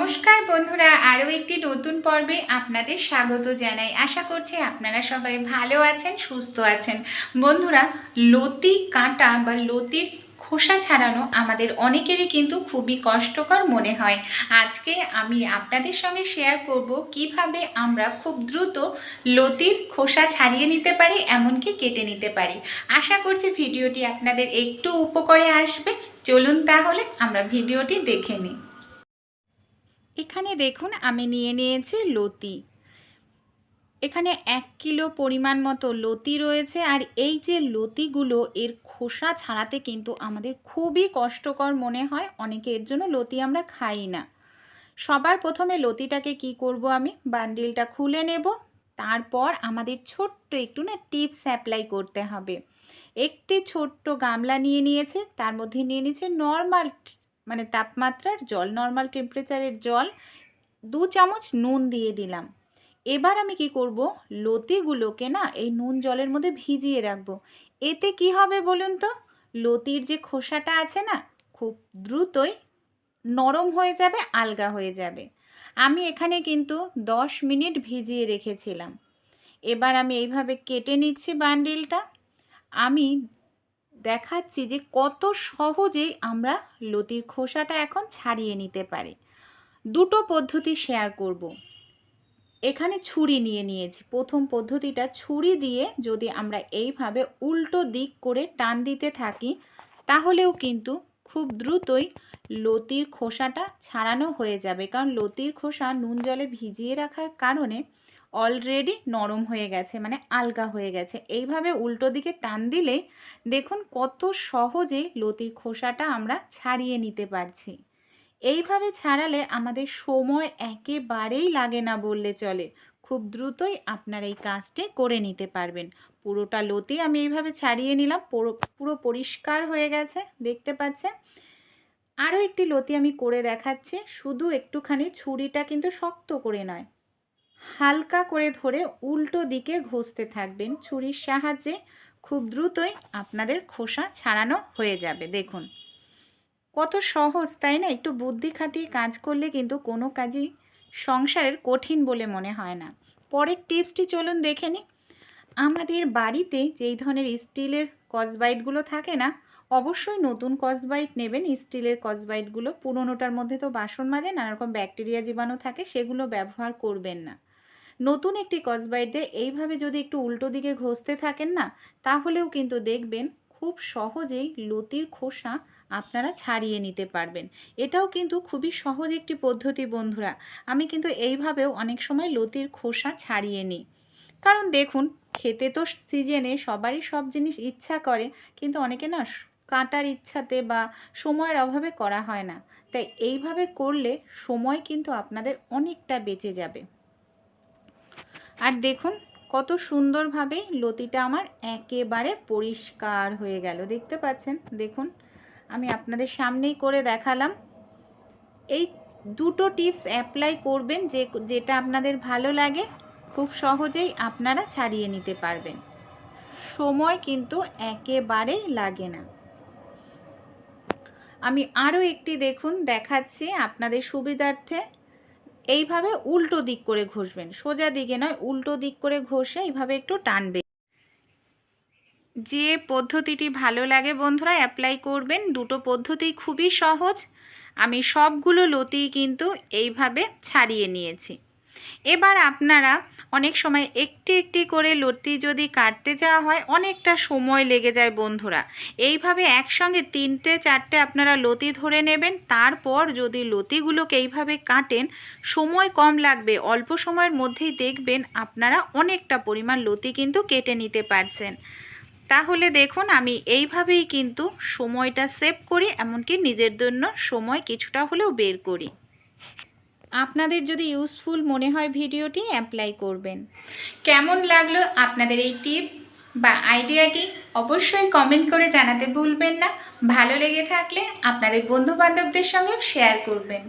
নমস্কার বন্ধুরা, আরও একটি নতুন পর্বে আপনাদের স্বাগত জানাই। আশা করছি আপনারা সবাই ভালো আছেন, সুস্থ আছেন। বন্ধুরা, লতি কাঁটা বা লতির খোসা ছাড়ানো আমাদের অনেকেরই কিন্তু খুবই কষ্টকর মনে হয়। আজকে আমি আপনাদের সঙ্গে শেয়ার করব কীভাবে আমরা খুব দ্রুত লতির খোসা ছাড়িয়ে নিতে পারি, এমনকি কেটে নিতে পারি। আশা করছি ভিডিওটি আপনাদের একটু উপকারে আসবে। চলুন তাহলে আমরা ভিডিওটি দেখে নিই। এখানে দেখুন আমি নিয়ে নিয়েছি লতি। এখানে এক কিলো পরিমাণ মতো লতি রয়েছে আর এই যে লতিগুলো, এর খোসা ছাড়াতে কিন্তু আমাদের খুবই কষ্টকর মনে হয়, অনেকে এর জন্য লতি আমরা খাই না। সবার প্রথমে লতিটাকে কি করব আমি? বান্ডিলটা খুলে নেব, তারপর আমাদের ছোট্ট একটু না টিপস অ্যাপ্লাই করতে হবে। একটি ছোট্ট গামলা নিয়ে নিয়েছে, তার মধ্যে নিয়ে নিয়েছে নর্মাল মানে তাপমাত্রার জল নর্মাল টেম্পারেচারের জল, দু চামচ নুন দিয়ে দিলাম। এবার আমি কি করব? লতিগুলোকে না এই নুন জলের মধ্যে ভিজিয়ে রাখব। এতে কি হবে বলুন তো? লতির যে খোসাটা আছে না, খুব দ্রুতই নরম হয়ে যাবে, আলগা হয়ে যাবে। আমি এখানে কিন্তু দশ মিনিট ভিজিয়ে রেখেছিলাম। এবার আমি এইভাবে কেটে নিচ্ছি বান্ডিলটা আমি দেখাচ্ছি যে কত সহজেই আমরা লতির খোসাটা এখন ছাড়িয়ে নিতে পারি। দুটো পদ্ধতি শেয়ার করব। এখানে ছুরি নিয়ে নিয়েছি। প্রথম পদ্ধতিটা ছুরি দিয়ে যদি আমরা এইভাবে উল্টো দিক করে টান দিতে থাকি, তাহলেও কিন্তু খুব দ্রুতই লতির খোসাটা ছাড়ানো হয়ে যাবে। কারণ লতির খোসা নুন জলে ভিজিয়ে রাখার কারণে অলরেডি নরম হয়ে গেছে মানে আলগা হয়ে গেছে। এইভাবে উল্টো দিকে টান দিলে দেখুন কত সহজে লতির খোসাটা আমরা ছাড়িয়ে নিতে পারছি। এইভাবে ছাড়ালে আমাদের সময় একেবারেই লাগে না বললে চলে। খুব দ্রুতই আপনার এই কাজটি করে নিতে পারবেন। পুরোটা লতি আমি এইভাবে ছাড়িয়ে নিলাম, পুরো পুরো পরিষ্কার হয়ে গেছে, দেখতে পাচ্ছেন? আরও একটি লতি আমি করে দেখাচ্ছি, শুধু একটুখানি ছুরিটা কিন্তু শক্ত করে নয় হালকা করে ধরে উল্টো দিকে ঘষতে থাকবেন। ছুরির সাহায্যে খুব দ্রুতই আপনাদের খোসা ছাড়ানো হয়ে যাবে। দেখুন, কত সহজ, তাই না? একটু বুদ্ধি খাটিয়ে কাজ করলে কিন্তু কোনো কাজই সংসারের কঠিন বলে মনে হয় না। পরের টিপসটি চলুন দেখে নিই। আমাদের বাড়িতে যেই ধরনের স্টিলের কসবাইটগুলো থাকে না, অবশ্যই নতুন কসবাইট নেবেন। স্টিলের কসবাইটগুলো পুরোনোটার মধ্যে তো বাসন মাজে, নানারকম ব্যাকটেরিয়া জীবাণু থাকে, সেগুলো ব্যবহার করবেন না। নতুন একটি কসবাইট এইভাবে যদি একটু উল্টো দিকে ঘষতে থাকেন না, তাহলেও কিন্তু দেখবেন খুব সহজেই লতির খোসা আপনারা ছাড়িয়ে নিতে পারবেন। এটাও কিন্তু খুবই সহজ একটি পদ্ধতি বন্ধুরা। আমি কিন্তু এইভাবেও অনেক সময় লতির খোসা ছাড়িয়ে নিই। কারণ দেখুন, খেতে তো সিজনে সবারই সব জিনিস ইচ্ছা করে, কিন্তু অনেকে না কাটার ইচ্ছাতে বা সময়ের অভাবে করা হয় না। তাই এইভাবে করলে সময় কিন্তু আপনাদের অনেকটা বেঁচে যাবে। আর দেখুন, কত সুন্দরভাবে লতিটা আমার একেবারে পরিষ্কার হয়ে গেল। দেখতে পাচ্ছেন? দেখুন, আমি আপনাদের সামনেই করে দেখালাম। এই দুটো টিপস অ্যাপ্লাই করবেন যে, যেটা আপনাদের ভালো লাগে, খুব সহজেই আপনারা ছাড়িয়ে নিতে পারবেন। সময় কিন্তু একেবারেই লাগে না। আমি আরও একটি দেখুন, দেখাচ্ছি আপনাদের সুবিধার্থে। এইভাবে উল্টো দিক করে ঘষবেন। সোজা দিকে নয়, উল্টো দিক করে ঘষে এইভাবে একটু টানবে যে পদ্ধতিটি ভালো লাগে বন্ধুরা অ্যাপ্লাই করবেন। দুটো পদ্ধতি খুবই সহজ। আমি সবগুলো লতি কিন্তু এইভাবে ছাড়িয়ে নিয়েছি। এবার আপনারা অনেক সময় একটি একটি করে লতি যদি কাটতে যাওয়া হয়, অনেকটা সময় লেগে যায় বন্ধুরা। এইভাবে একসঙ্গে তিনটে চারটে আপনারা লতি ধরে নেবেন। তারপর যদি লতিগুলোকে এইভাবে কাটেন, সময় কম লাগবে। অল্প সময়ের মধ্যেই দেখবেন আপনারা অনেকটা পরিমাণ লতি কিন্তু কেটে নিতে পারছেন। তাহলে দেখুন, আমি এইভাবেই কিন্তু সময়টা সেভ করি, এমনকি নিজের জন্য সময় কিছুটা হলেও বের করি। আপনাদের যদি ইউজফুল মনে হয় ভিডিওটি অ্যাপ্লাই করবেন। কেমন লাগল আপনাদের এই টিপস বা আইডিয়াটি অবশ্যই কমেন্ট করে জানাতে ভুলবেন না। ভালো লেগে থাকলে আপনাদের বন্ধুবান্ধবদের সঙ্গেও শেয়ার করবেন।